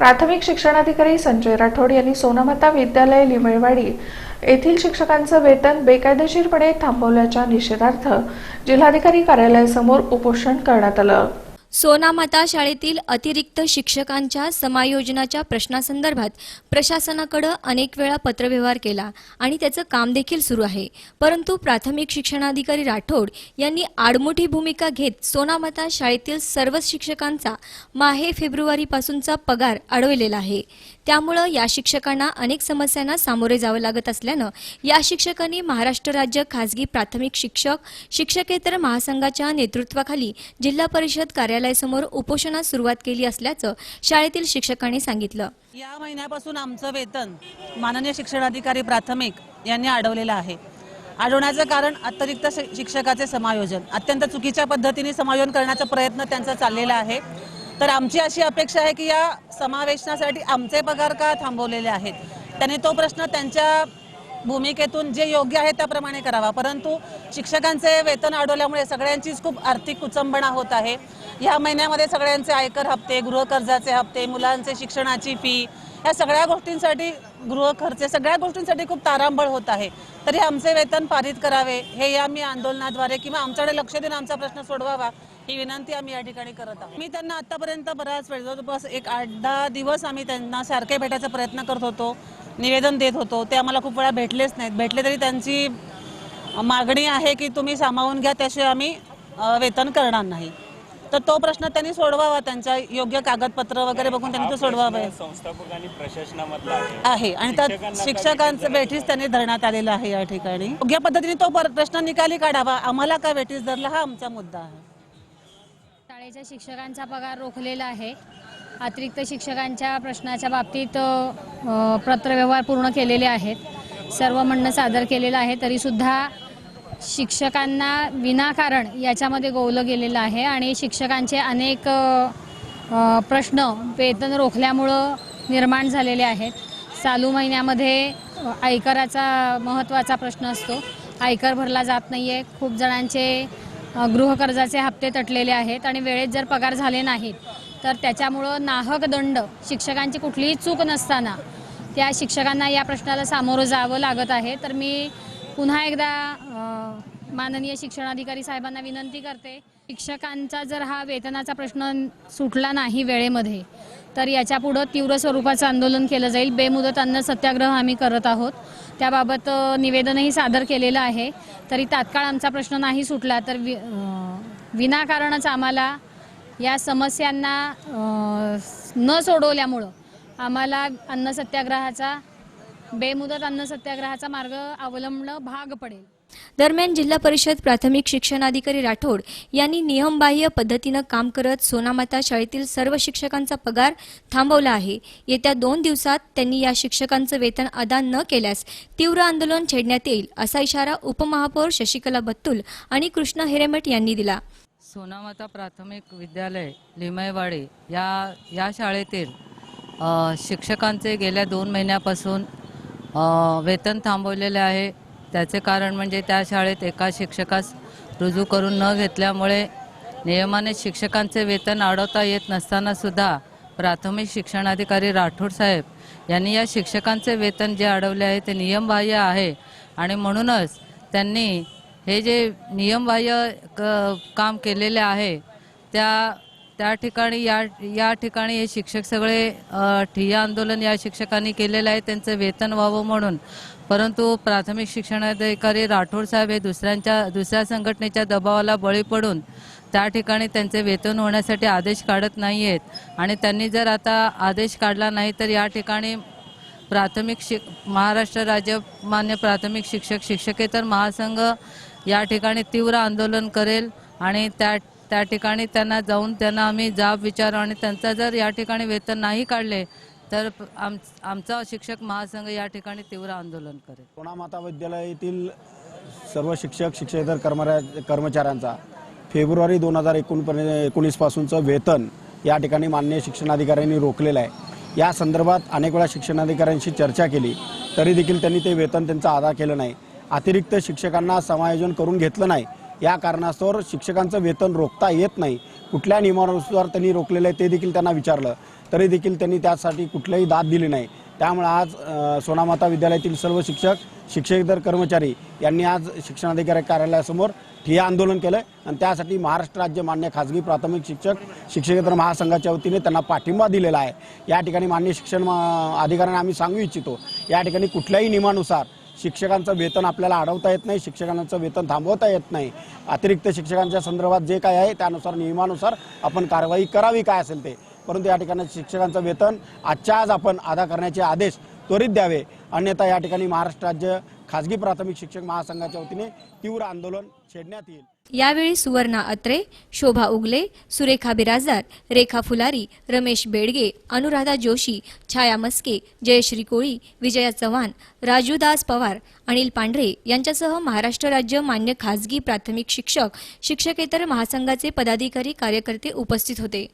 प्राथमिक शिक्षणाधिकारी संजय राठोड यांनी सोनामाता विद्यालय लिमळवाडी येथील शिक्षकांचं वेतन बेकायदेशीरपणे थांबवल्याच्या निषेधार्थ जिल्हाधिकारी कार्यालयासमोर उपोषण करण्यात आलं. सोनामाता शाळेतील अतिरिक्त शिक्षकांच्या समायोजनाच्या प्रश्नासंदर्भात प्रशासनाकडं अनेक वेळा पत्रव्यवहार केला आणि त्याचं काम देखील सुरू आहे. परंतु प्राथमिक शिक्षणाधिकारी राठोड यांनी आडमुठी भूमिका घेत सोनामाता शाळेतील सर्वच शिक्षकांचा माहे फेब्रुवारीपासूनचा पगार अडवलेला आहे. त्यामुळं या शिक्षकांना अनेक समस्यांना सामोरे जावं लागत असल्यानं या शिक्षकांनी महाराष्ट्र राज्य खासगी प्राथमिक शिक्षक शिक्षकेतर महासंघाच्या नेतृत्वाखाली जिल्हा परिषद कार्यालय कार्यालयासमोर उपोषणास सुरुवात केली असल्याचं शाळेतील शिक्षकांनी सांगितलं. या महिन्यापासून आमचं वेतन माननीय शिक्षणाधिकारी प्राथमिक यांनी अडवलेलं आहे. अडवण्याचं कारण अतिरिक्त शिक्षकाचे समायोजन. अत्यंत चुकीच्या पद्धतीने समायोजन करण्याचा प्रयत्न त्यांचा चाललेला आहे. तर आमची अशी अपेक्षा आहे की या समावेशनासाठी आमचे पगार का थांबवलेले आहेत? त्यांनी तो प्रश्न त्यांच्या भूमिकेतून जे योग्य आहे त्याप्रमाणे करावा. परंतु शिक्षकांचे वेतन अडवल्यामुळे सगळ्यांचीच खूप आर्थिक कुचंबणा होत आहे. या महिन्यामध्ये सगळ्यांचे आयकर हप्ते गृहकर्जाचे हप्ते मुलांचे शिक्षणाची फी या सगळ्या गोष्टींसाठी गृहखर्च सगळ्या गोष्टींसाठी खूप तारांबळ होत आहे. तरी आमचे वेतन पारित करावे हे या मी आंदोलनाद्वारे किंवा आमच्याकडे लक्ष देऊन आमचा प्रश्न सोडवावा ही विनंती आम्ही या ठिकाणी करत आहोत. मी त्यांना आतापर्यंत बराच वेळ जवळपास एक आठ दहा दिवस आम्ही त्यांना सारखे भेटायचा प्रयत्न करत होतो. निवेदन देत होतो. ते आम्हाला खूप वेळा भेटलेच नाहीत. भेटले तरी त्यांची मागणी आहे की तुम्ही सामावून घ्या त्याशिवाय आम्ही वेतन करणार नाही. तर तो प्रश्न त्यांनी सोडवावा त्यांच्या योग्य कागदपत्र वगैरे बघून त्यांनी तो सोडवावा. संस्थापक आणि प्रशासनामधला आहे. आणि त्यात शिक्षकांचं वेठीस त्यांनी धरण्यात आलेलं आहे या ठिकाणी. योग्य पद्धतीने तो पर- प्रश्न निकाली काढावा. आम्हाला का वेठीस धरला हा आमचा मुद्दा आहे. शाळेच्या शिक्षकांचा पगार रोखलेला आहे. अतिरिक्त शिक्षकांच्या प्रश्नाच्या बाबतीत पत्रव्यवहार पूर्ण केलेले आहेत. सर्व म्हणणं सादर केलेलं आहे तरीसुद्धा शिक्षकांना विनाकारण याच्यामध्ये गोवलं गेलेलं आहे आणि शिक्षकांचे अनेक प्रश्न वेतन रोखल्यामुळं निर्माण झालेले आहेत. चालू महिन्यामध्ये आयकराचा महत्त्वाचा प्रश्न असतो. आयकर भरला जात नाही आहे खूप जणांचे गृहकर्जाचे हप्ते तटलेले आहेत आणि वेळेत जर पगार झाले नाहीत तर त्याच्यामुळं नाहक दंड शिक्षकांची कुठलीही चूक नसताना त्या शिक्षकांना या प्रश्नाला सामोरं जावं लागत आहे. तर मी पुन्हा एकदा माननीय शिक्षणाधिकारी साहेबांना विनंती करते शिक्षकांचा जर हा वेतनाचा प्रश्न सुटला नाही वेळेमध्ये तर याच्या पुढं तीव्र स्वरूपाचं आंदोलन केलं जाईल. बेमुदत अन्न सत्याग्रह आम्ही करत आहोत. त्याबाबत निवेदनही सादर केलेलं आहे. तरी तात्काळ आमचा प्रश्न नाही सुटला तर वि विनाकारणच आम्हाला या समस्यांना न सोडवल्यामुळं आम्हाला अन्न सत्याग्रहाचा बेमुदत अन्न सत्याग्रहाचा मार्ग अवलंबणं भाग पडेल. दरम्यान जिल्हा परिषद प्राथमिक शिक्षणाधिकारी राठोड यांनी नियमबाह्य पद्धतीनं काम करत सोनामाता शाळेतील सर्व शिक्षकांचा पगार थांबवला आहे. येत्या दोन दिवसात त्यांनी या शिक्षकांचं वेतन अदा न केल्यास तीव्र आंदोलन छेडण्यात येईल असा इशारा उपमहापौर शशिकला बत्तुल आणि कृष्ण हिरेमठ यांनी दिला. सोनामाता प्राथमिक विद्यालय लिमयवाडी या या शाळेतील शिक्षकांचे गेल्या दोन महिन्यापासून वेतन थांबवलेले आहे. त्याचे कारण म्हणजे त्या शाळेत एका शिक्षकास रुजू करून न घेतल्यामुळे नियमाने शिक्षकांचे वेतन अडवता येत नसतानासुद्धा प्राथमिक शिक्षणाधिकारी राठोड साहेब यांनी या शिक्षकांचे वेतन जे अडवले आहे ते नियमबाह्य आहे. आणि म्हणूनच त्यांनी हे जे नियमबाह्य क काम केलेले आहे त्या त्या ठिकाणी या या ठिकाणी हे शिक्षक सगळे ठिय्या आंदोलन या शिक्षकांनी केलेलं आहे त्यांचं वेतन व्हावं म्हणून. परंतु प्राथमिक शिक्षणाधिकारी राठोड साहेब हे दुसऱ्यांच्या दुसऱ्या संघटनेच्या दबावाला बळी पडून त्या ठिकाणी त्यांचे वेतन होण्यासाठी आदेश काढत नाही आहेत आणि त्यांनी जर आता आदेश काढला नाही तर या ठिकाणी प्राथमिक शिक महाराष्ट्र राज्य मान्य प्राथमिक शिक्षक शिक्षकेतर महासंघ या ठिकाणी तीव्र आंदोलन करेल आणि त्या त्या ठिकाणी त्यांना जाऊन त्यांना आम्ही जाब विचारू. आणि त्यांचा जर या ठिकाणी वेतन नाही काढले तर आम आमचा शिक्षक महासंघ या ठिकाणी तीव्र आंदोलन करेल. सोना माता विद्यालयातील सर्व शिक्षक शिक्षकेतर कर्मरा कर्मचाऱ्यांचा फेब्रुवारी दोन हजार एकोणपर्यंत एकोणीसपासूनचं वेतन या ठिकाणी माननीय शिक्षणाधिकाऱ्यांनी रोखलेलं आहे. या संदर्भात अनेक वेळा शिक्षणाधिकाऱ्यांशी चर्चा केली तरी देखील त्यांनी ते वेतन त्यांचा अदा केलं नाही. अतिरिक्त शिक्षकांना समायोजन करून घेतलं नाही या कारणास्तव शिक्षकांचं वेतन रोखता येत नाही. कुठल्या नियमानुसार त्यांनी रोखलेलं आहे ते देखील त्यांना विचारलं. तरी देखील त्यांनी त्यासाठी कुठल्याही दाद दिली नाही. त्यामुळे आज सोनामाता विद्यालयातील सर्व शिक्षक शिक्षकेतर कर्मचारी यांनी आज शिक्षणाधिकारी कार्यालयासमोर ठिय्या आंदोलन केलं आणि त्यासाठी महाराष्ट्र राज्य मान्य खाजगी प्राथमिक शिक्षक शिक्षकेतर महासंघाच्या वतीने त्यांना पाठिंबा दिलेला आहे. या ठिकाणी मान्य शिक्षण मा- अधिकाऱ्यांना आम्ही सांगू इच्छितो. या ठिकाणी कुठल्याही नियमानुसार शिक्षकांचं वेतन आपल्याला अडवता येत नाही शिक्षकांचं वेतन थांबवता येत नाही. अतिरिक्त शिक्षकांच्या संदर्भात जे काय आहे त्यानुसार नियमानुसार आपण कारवाई करावी काय असेल ते. परंतु या ठिकाणी शिक्षकांचं वेतन आजच्या आज आपण अदा करण्याचे आदेश त्वरित द्यावे. अन्यथा या ठिकाणी महाराष्ट्र राज्य खाजगी प्राथमिक शिक्षक महासंघाच्या वतीने तीव्र आंदोलन छेडण्यात येईल. यावेळी सुवर्णा अत्रे शोभा उगले सुरेखा बिराजदार रेखा फुलारी रमेश बेडगे अनुराधा जोशी छाया मस्के जयश्री कोळी विजया चव्हाण राजूदास पवार अनिल पांढरे यांच्यासह महाराष्ट्र राज्य मान्य खाजगी प्राथमिक शिक्षक शिक्षकेतर महासंघाचे पदाधिकारी कार्यकर्ते उपस्थित होते.